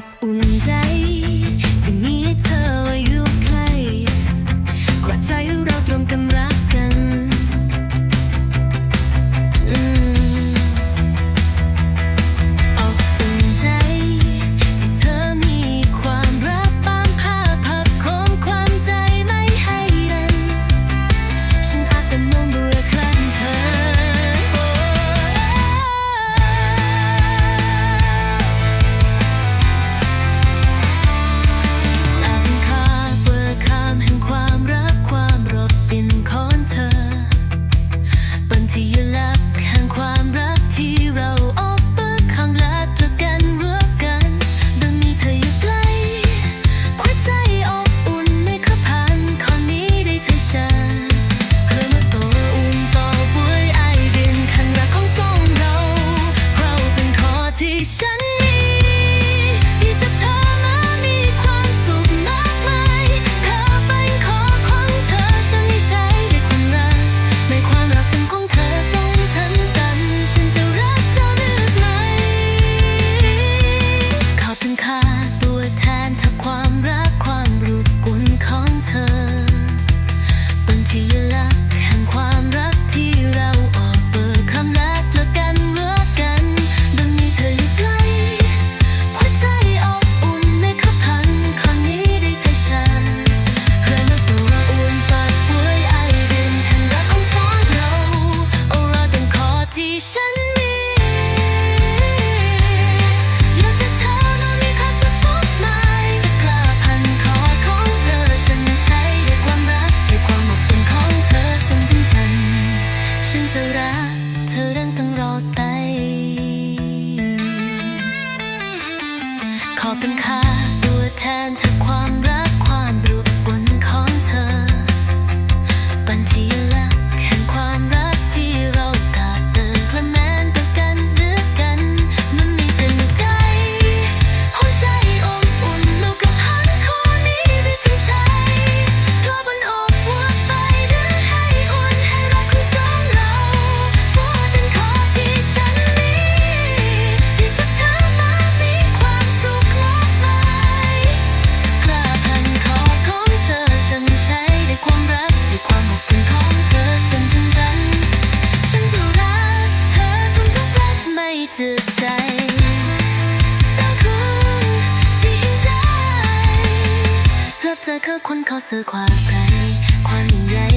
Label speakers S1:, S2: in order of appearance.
S1: อบอุ่นใจ ที่มีเธออยู่ใกล้กว่าใจเราตรงกันรัก open car, do a turn to รับเจอคือคนเขาสื่อความใครความยิ่งใหญ่